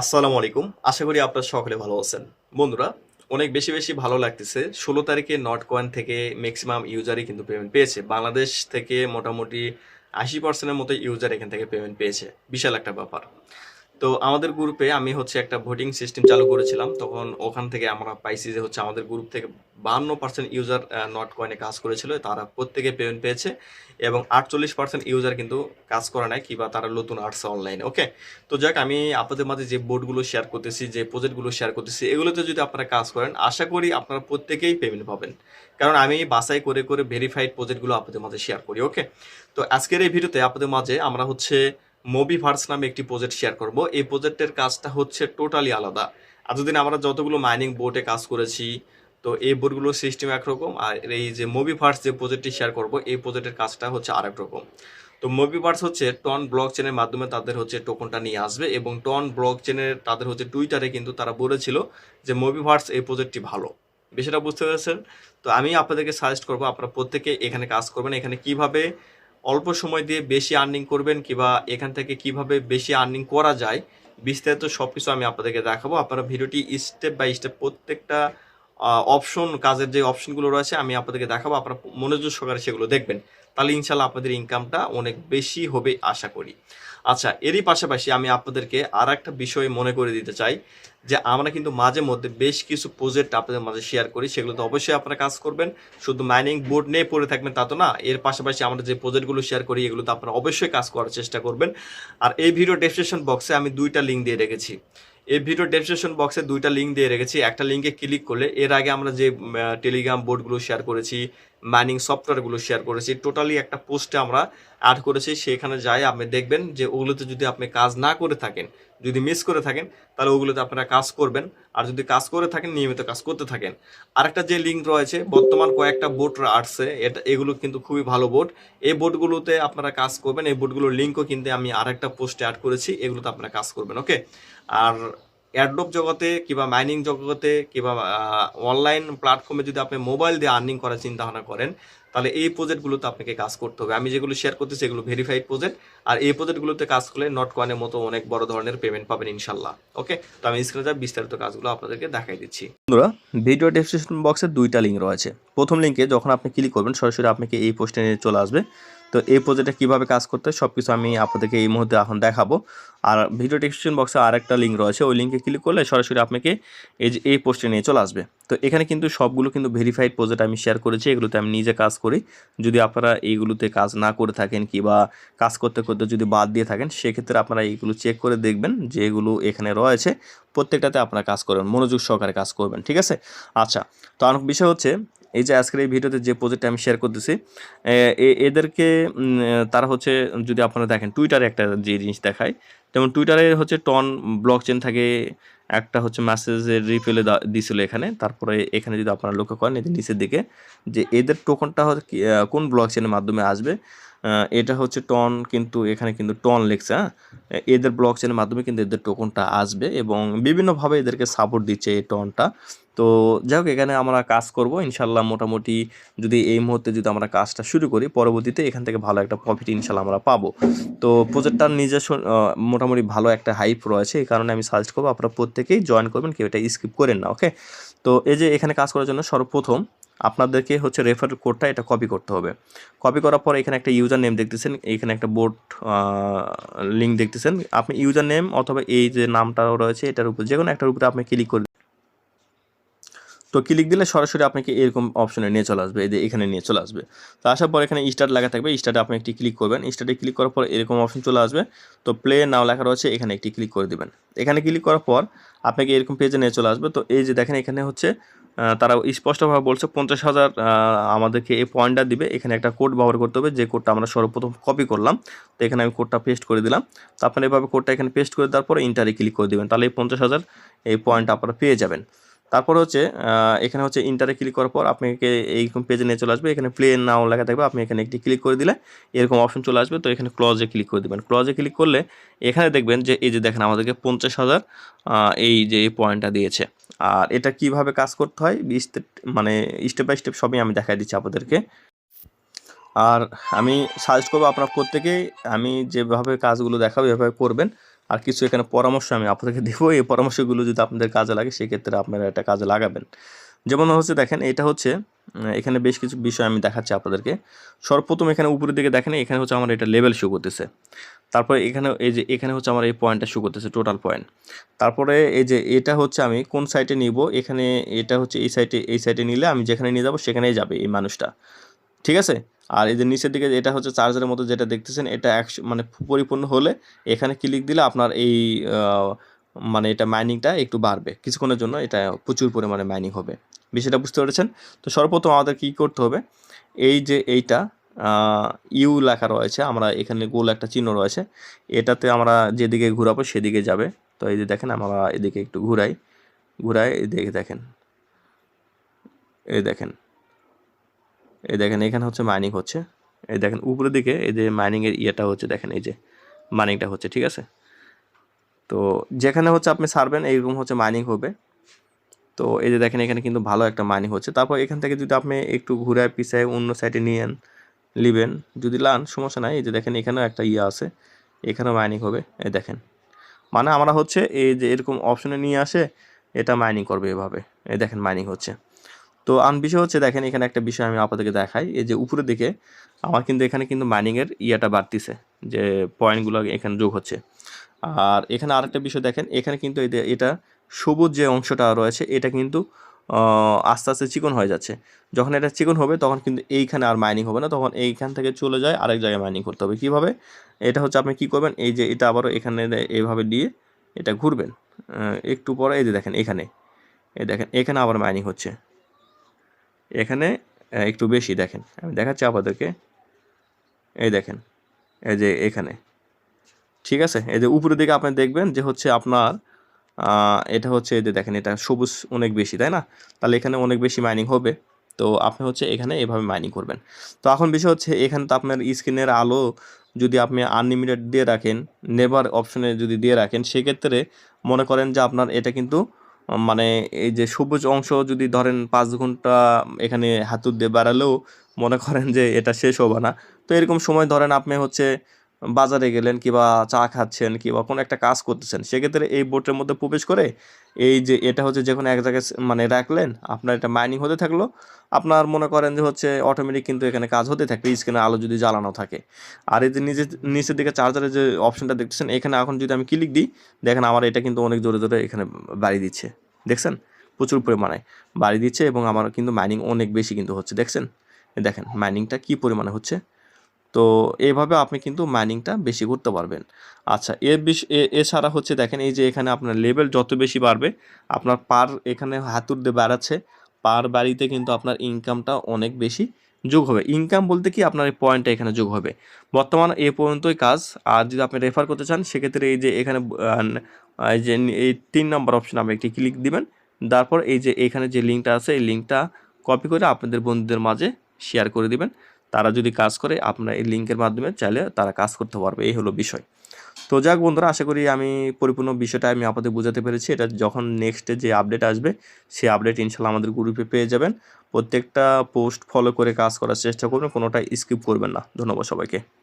আসসালামু আলাইকুম। আশা করি আপনারা সকলে ভালো আছেন। বন্ধুরা, অনেক বেশি বেশি ভালো লাগতেছে। ষোলো তারিখে নট কয়েন থেকে ম্যাক্সিমাম ইউজারই কিন্তু পেমেন্ট পেয়েছে। বাংলাদেশ থেকে মোটামুটি আশি পার্সেন্টের মতো ইউজার এখান থেকে পেমেন্ট পেয়েছে। বিশাল একটা ব্যাপার। তো আমাদের গ্রুপে আমি হচ্ছে একটা ভোটিং সিস্টেম চালু করেছিলাম। তখন ওখান থেকে আমরা পাইছি যে হচ্ছে আমাদের গ্রুপ থেকে বাহান্ন পার্সেন্ট ইউজার নট কয়েনে কাজ করেছিল, তারা প্রত্যেকে পেমেন্ট পেয়েছে এবং আটচল্লিশ পার্সেন্ট ইউজার কিন্তু কাজ করে নাই কিংবা তারা নতুন আসছে অনলাইনে ওকে তো যাক, আমি আপনাদের মাঝে যে বোর্ডগুলো শেয়ার করতেছি, যে প্রজেক্টগুলো শেয়ার করতেছি, এগুলোতে যদি আপনারা কাজ করেন, আশা করি আপনারা প্রত্যেকেই পেমেন্ট পাবেন। কারণ আমি বাছাই করে করে ভেরিফাইড প্রজেক্টগুলো আপনাদের মাঝে শেয়ার করি ওকে তো আজকের এই ভিডিওতে আপনাদের মাঝে আমরা হচ্ছে মুভি ভার্স নামে একটি প্রজেক্ট শেয়ার করব। এই প্রজেক্টের কাজটা হচ্ছে টোটালি আলাদা। এতদিন আমরা যতগুলো মাইনিং বোর্ডে কাজ করেছি, তো এই বোর্ডগুলোর সিস্টেম একরকম, আর এই যে মুভি ভার্স যে প্রজেক্টটি শেয়ার করব, এই প্রজেক্টের কাজটা হচ্ছে আরেক রকম। তো মুভি ভার্স হচ্ছে টন ব্লক চেনের মাধ্যমে তাদের হচ্ছে টোকনটা নিয়ে আসবে, এবং টন ব্লক চেনের তাদের হচ্ছে টুইটারে কিন্তু তারা বলেছিল যে মুভি ভার্স এই প্রজেক্টটি ভালো। বিষয়টা বুঝতে পেরেছেন? তো আমি আপনাদেরকে সাজেস্ট করব, আপনারা প্রত্যেকে এখানে কাজ করবেন, এখানে কীভাবে অল্প সময় দিয়ে বেশি আর্নিং করবেন কিংবা এখান থেকে কীভাবে বেশি আর্নিং করা যায়, বিস্তারিত সব কিছু আমি আপনাদেরকে দেখাবো। আপনারা ভিডিওটি স্টেপ বাই স্টেপ প্রত্যেকটা অপশন কাজের যে অপশনগুলো রয়েছে, আমি আপনাদেরকে দেখাবো। আপনারা মনোযোগ সহকারে সেগুলো দেখবেন। তাহলে ইনশাল্লাহ আপনাদের ইনকামটা অনেক বেশি হবে, আশা করি। আচ্ছা এরই পাশাপাশি আমি আপনাদেরকে আর একটা বিষয় মনে করে দিতে চাই, যে আমরা কিন্তু মাঝে মধ্যে বেশ কিছু প্রজেক্ট আপনাদের মাঝে শেয়ার করি। সেগুলো তো অবশ্যই আপনারা কাজ করবেন। শুধু মাইনিং বোর্ড নিয়ে পড়ে থাকবেন তা তো না। এর পাশাপাশি আমরা যে প্রজেক্টগুলো শেয়ার করি, এগুলো তো আপনারা অবশ্যই কাজ করার চেষ্টা করবেন। আর এই ভিডিও ডেসক্রিপশন বক্সে আমি দুইটা লিঙ্ক দিয়ে রেখেছি। এই ভিডিও ডেসক্রিপশন বক্সে দুইটা লিঙ্ক দিয়ে রেখেছি। একটা লিঙ্কে ক্লিক করলে এর আগে আমরা যে টেলিগ্রাম বোর্ডগুলো শেয়ার করেছি মাইনিং সফটওয়্যারগুলো শেয়ার করেছি টোটালি একটা পোস্টে আমরা অ্যাড করেছি। সেখানে যাই, আপনি দেখবেন যে ওগুলোতে যদি আপনি কাজ না করে থাকেন যদি মিস করে থাকেন, তাহলে ওগুলোতে আপনারা কাজ করবেন। আর যদি কাজ করে থাকেন, নিয়মিত কাজ করতে থাকেন। আরেকটা যে লিঙ্ক রয়েছে, বর্তমান কয়েকটা বোট আসছে, এটা, এগুলো কিন্তু খুবই ভালো বোট এই বোটগুলোতে আপনারা কাজ করবেন, এই বোটগুলোর লিঙ্কও কিন্তু আমি আরেকটা পোস্টে অ্যাড করেছি, এগুলোতে আপনারা কাজ করবেন ওকে আর অ্যাডলপ জগতে কিংবা মাইনিং জগতে কিংবা অনলাইন প্ল্যাটফর্মে যদি আপনি মোবাইল দিয়ে আর্নিং করার চিন্তা ভাবনা করেন, তাহলে এই প্রজেক্টগুলোতে আপনাকে কাজ করতে হবে। আমি যেগুলো শেয়ার করতেছি এগুলো ভেরিফাইড প্রজেক্ট আর এই প্রজেক্টগুলোতে কাজ করলে নট কয়েনের মতো অনেক বড় ধরনের পেমেন্ট পাবেন ইনশাল্লাহ। ওকে তো আমি স্ক্রিনে যা বিস্তারিত কাজগুলো আপনাদেরকে দেখাই দিচ্ছি। বন্ধুরা ভিডিও ডেসক্রিপশন বক্সে দুইটা লিঙ্ক রয়েছে। প্রথম লিঙ্কে যখন আপনি ক্লিক করবেন, সরাসরি আপনাকে এই পোস্টে নিয়ে চলে আসবে। তো এই প্রজেক্টে কীভাবে কাজ করতে হয় সব কিছু আমি আপনাদেরকে এই মুহূর্তে এখন দেখাবো। আর ভিডিও ডেসক্রিপশন বক্সে আর একটা লিঙ্ক রয়েছে, ওই লিঙ্কে ক্লিক করলে সরাসরি আপনাকে এই যে, এই পোস্টে নিয়ে চলে আসবে। তো এখানে কিন্তু সবগুলো কিন্তু ভেরিফাইড প্রজেক্ট আমি শেয়ার করেছি, এগুলোতে আমি নিজে কাজ করি। যদি আপনারা এইগুলোতে কাজ না করে থাকেন কিংবা কাজ করতে করতে যদি বাদ দিয়ে থাকেন, সেক্ষেত্রে আপনারা এইগুলো চেক করে দেখবেন যে এগুলো এখানে রয়েছে। প্রত্যেকটাতে আপনারা কাজ করবেন, মনোযোগ সহকারে কাজ করবেন, ঠিক আছে? আচ্ছা তো অনেক বিষয় হচ্ছে এই যে আজকের এই ভিডিওতে যে প্রজেক্টটা আমি শেয়ার করতেছি এদেরকে তারা হচ্ছে, যদি আপনারা দেখেন টুইটারে একটা যে জিনিস দেখায়, যেমন টুইটারে হচ্ছে টন ব্লক চেন থাকে, একটা হচ্ছে মেসেজের রিফিলে দিছিল এখানে, তারপরে এখানে যদি আপনারা লক্ষ্য করেন এদের নিচের দিকে, যে এদের টোকনটা হচ্ছে কোন ব্লক চেনের মাধ্যমে আসবে এটা হচ্ছে টন কিন্তু এখানে কিন্তু টন লেখছে হ্যাঁ? এদের ব্লক চেনের মাধ্যমে কিন্তু এদের টোকনটা আসবে এবং বিভিন্নভাবে এদেরকে সাপোর্ট দিচ্ছে এই টনটা তো যাই হোক, এখানে আমরা কাজ করব। ইনশাল্লাহ মোটামুটি যদি এই মুহূর্তে যদি আমরা কাজটা শুরু করি, পরবর্তীতে এখান থেকে ভালো একটা প্রফিট ইনশাল্লাহ আমরা পাবো। তো প্রজেক্টটার নিজস্ব মোটামুটি ভালো একটা হাইপ রয়েছে, এই কারণে আমি সাজেস্ট করব আপনারা প্রত্যেকেই জয়েন করবেন, কেউ এটা স্কিপ করেন না ওকে তো এই যে এখানে কাজ করার জন্য সর্বপ্রথম আপনাদেরকে হচ্ছে রেফার কোডটা এটা কপি করতে হবে। কপি করার পর এখানে একটা ইউজার নেম দেখতেছেন, এখানে একটা বোর্ড লিঙ্ক দেখতেছেন। আপনি ইউজার নেম অথবা এই যে নামটা রয়েছে, এটার উপর যে কোনো একটার উপরে আপনি ক্লিক করে তো ক্লিক দিলে সরাসরি আপনাকে এরকম অপশনে নিয়ে চলে আসবে, এই যে এখানে নিয়ে চলে আসবে। তো আসার পর এখানে স্টার্ট লেখা থাকবে স্টার্টে আপনি একটি ক্লিক করবেন স্টার্টে ক্লিক করার পর এরকম অপশন চলে আসবে। তো প্লে নাও লেখা রয়েছে, এখানে একটি ক্লিক করে দিবেন। এখানে ক্লিক করার পর আপনাকে এরকম পেজে নিয়ে চলে আসবে। তো এই যে দেখেন এখানে হচ্ছে তারা স্পষ্টভাবে বলছে পঞ্চাশ হাজার আমাদেরকে এই পয়েন্টটা দিবে। এখানে একটা কোড ব্যবহার করতে হবে, যে কোডটা আমরা সর্বপ্রথম কপি করলাম। তো এখানে আমি কোডটা পেস্ট করে দিলাম। তো আপনারা এভাবে কোডটা এখানে পেস্ট করে দেওয়ার পরে ইন্টারে ক্লিক করে দিবেন। তাহলে এই পঞ্চাশ হাজার এই পয়েন্ট আপনারা পেয়ে যাবেন। তারপর হচ্ছে এখানে হচ্ছে ইন্টারে ক্লিক করার পর আপনাকে এইরকম পেজে নিয়ে চলে আসবে। এখানে প্লে নাও লেখা থাকবে। আপনি এখানে একটি ক্লিক করে দিলে এরকম অপশন চলে আসবে। তো এখানে ক্লজে ক্লিক করে দেবেন। ক্লজে ক্লিক করলে এখানে দেখবেন যে, এই যে দেখেন আমাদেরকে পঞ্চাশ হাজার এই যে এই পয়েন্টটা দিয়েছে। আর এটা কীভাবে কাজ করতে হয়? মানে স্টেপ বাই স্টেপ সবই আমি দেখাই দিচ্ছি আপনাদেরকে। আর আমি সাজেস্ট করব আপনার প্রত্যেকেই, আমি যেভাবে কাজগুলো দেখাবো, এভাবে করবেন। আর কিছু এখানে পরামর্শ আমি আপনাদেরকে দেবো। এই পরামর্শগুলো যদি আপনাদের কাজে লাগে, সেক্ষেত্রে আপনারা এটা কাজে লাগাবেন। যেমন হচ্ছে দেখেন, এটা হচ্ছে এখানে বেশ কিছু বিষয় আমি দেখাচ্ছি আপনাদেরকে। সর্বপ্রথম এখানে উপরের দিকে দেখেন, এখানে হচ্ছে আমার এটা লেভেল শো করতেছে। তারপরে এখানে এই যে এখানে হচ্ছে আমার এই পয়েন্টটা শো করতেছে টোটাল পয়েন্ট তারপরে এই যে এটা হচ্ছে আমি কোন সাইটে নিব? এখানে এটা হচ্ছে এই সাইটে এই সাইটে নিলে আমি যেখানে নিয়ে যাব, সেখানেই যাবে এই মানুষটা। ঠিক আছে? আর এই যে নিচের দিকে এটা হচ্ছে চার্জারের মতো যেটা দেখতেছেন, এটা একশো মানে পরিপূর্ণ হলে এখানে ক্লিক দিলে আপনার এই মানে এটা মাইনিংটা একটু বাড়বে। কিছুক্ষণের জন্য এটা প্রচুর পরিমাণে মাইনিং হবে। বিষয়টা বুঝতে পেরেছেন? তো সর্বপ্রথম আমাদের কী করতে হবে? এই যে এইটা ইউ লেখা রয়েছে, আমরা এখানে গোল একটা চিহ্ন রয়েছে, এটাতে আমরা যেদিকে ঘুরাবো সেদিকে যাবে। তো এই যে দেখেন, আমরা এদিকে একটু ঘুরাই ঘুরাই, এদিকে দেখেন। এই দেখেন এই দেখেন, এখানে হচ্ছে মাইনিং হচ্ছে। এই দেখেন, উপরের দিকে এই যে মাইনিংয়ের ইয়েটা হচ্ছে, দেখেন এই যে মাইনিংটা হচ্ছে, ঠিক আছে? তো যেখানে হচ্ছে আপনি সারবেন, এইরকম হচ্ছে মাইনিং হবে। তো এই যে দেখেন, এখানে কিন্তু ভালো একটা মাইনিং হচ্ছে। তারপর এখান থেকে যদি আপনি একটু ঘুরায়, পিছায় অন্য সাইডে নিয়েন নিবেন যদি লান, সমস্যা নাই। এই যে দেখেন, এখানেও একটা ইয়ে আছে, এখানেও মাইনিং হবে। এই দেখেন মানে আমরা হচ্ছে এই যে এরকম অপশনে নিয়ে আসে, এটা মাইনিং করবে এভাবে। এই দেখেন মাইনিং হচ্ছে। তো আন বিষয় হচ্ছে দেখেন, এখানে একটা বিষয় আমি আপনাদেরকে দেখাই। এই যে উপরের দিকে আমার কিন্তু এখানে কিন্তু মাইনিংয়ের ইয়েটা বাড়তিছে, যে পয়েন্টগুলো এখানে যোগ হচ্ছে। আর এখানে আরেকটা বিষয় দেখেন, এখানে কিন্তু এটা সবুজ যে অংশটা রয়েছে, এটা কিন্তু আস্তে আস্তে চিকন হয়ে যাচ্ছে। যখন এটা চিকন হবে, তখন কিন্তু এইখানে আর মাইনিং হবে না, তখন এইখান থেকে চলে যায় আরেক জায়গায় মাইনিং করতে হবে। কীভাবে? এটা হচ্ছে আপনি কী করবেন, এই যে এটা আবারও এখানে এইভাবে দিয়ে এটা ঘুরবেন। একটু পরে এই যে দেখেন, এখানে, এই দেখেন, এখানে আবার মাইনিং হচ্ছে। এখানে একটু বেশি দেখেন। আমি দেখাচ্ছি আপনাদেরকে এই দেখেন, এই যে এখানে। ঠিক আছে? এই যে উপরের দিকে আপনি দেখবেন যে হচ্ছে আপনার এটা হচ্ছে এই যে দেখেন, এটা সবুজ অনেক বেশি, তাই না? তাহলে এখানে অনেক বেশি মাইনিং হবে। তো আপনি হচ্ছে এখানে এভাবে মাইনিং করবেন। তো এখন বিষয় হচ্ছে, এখানে তো আপনার স্ক্রিনের আলো যদি আপনি আনলিমিটেড দিয়ে রাখেন নেভার অপশনে যদি দিয়ে রাখেন, সেক্ষেত্রে মনে করেন যে আপনার এটা কিন্তু মানে এই যে সবুজ অংশ যদি ধরেন পাঁচ ঘণ্টা এখানে হাতুর দিয়ে বেড়ালেও মনে করেন যে এটা শেষ হবে না। তো এরকম সময় ধরেন আপনি হচ্ছে বাজারে গেলেন কিবা চা খাচ্ছেন কিংবা কোনো একটা কাজ করতেছেন, সেক্ষেত্রে এই বোটের মধ্যে প্রবেশ করে এই যে এটা হচ্ছে যে কোনো এক জায়গায় মানে রাখলেন, আপনার এটা মাইনিং হতে থাকল, আপনার মনে করেন যে হচ্ছে অটোমেটিক কিন্তু এখানে কাজ হতে থাকবে স্ক্রিনে আলো যদি জ্বালানো থাকে। আর এই যে নিচে, নিচের দিকে চার্জারের যে অপশনটা দেখতেছেন, এখানে এখন যদি আমি ক্লিক দিই, দেখেন আমার এটা কিন্তু অনেক জোরে জোরে এখানে বাড়ি দিচ্ছে। দেখছেন? প্রচুর পরিমাণে বাড়ি দিচ্ছে এবং আমার কিন্তু মাইনিং অনেক বেশি কিন্তু হচ্ছে। দেখছেন? দেখেন মাইনিংটা কি পরিমাণে হচ্ছে? তো এইভাবে আপনি কিন্তু মাইনিংটা বেশি করতে পারবেন। আচ্ছা এর এ- এছাড়া হচ্ছে দেখেন এই যে এখানে আপনার লেভেল যত বেশি বাড়বে, আপনার পার এখানে হাতুর দিয়ে বাড়াচ্ছে পার বাড়িতে কিন্তু আপনার ইনকামটা অনেক বেশি যোগ হবে। ইনকাম বলতে কি আপনার এই পয়েন্টটা এখানে যোগ হবে। বর্তমান এ পর্যন্তই কাজ, আর যদি আপনি রেফার করতে চান, সেক্ষেত্রে এই যে এখানে এই যে এই তিন নম্বর অপশন আপনি একটি ক্লিক দিবেন, তারপর এই যে এখানে যে লিঙ্কটা আছে, এই লিঙ্কটা কপি করে আপনাদের বন্ধুদের মাঝে শেয়ার করে দিবেন। তারা যদি কাজ করে, আপনার এই লিঙ্কের মাধ্যমে চাইলে তারা কাজ করতে পারবে। এই হলো বিষয়। তো যাক বন্ধুরা, আশা করি আমি পরিপূর্ণ বিষয়টা আমি আপাতত বোঝাতে পেরেছি। এটা যখন নেক্সটে যে আপডেট আসবে সেই আপডেট ইনশাল্লাহ আমাদের গ্রুপে পেয়ে যাবেন। প্রত্যেকটা পোস্ট ফলো করে কাজ করার চেষ্টা করবেন কোনোটা স্কিপ করবেন না। ধন্যবাদ সবাইকে।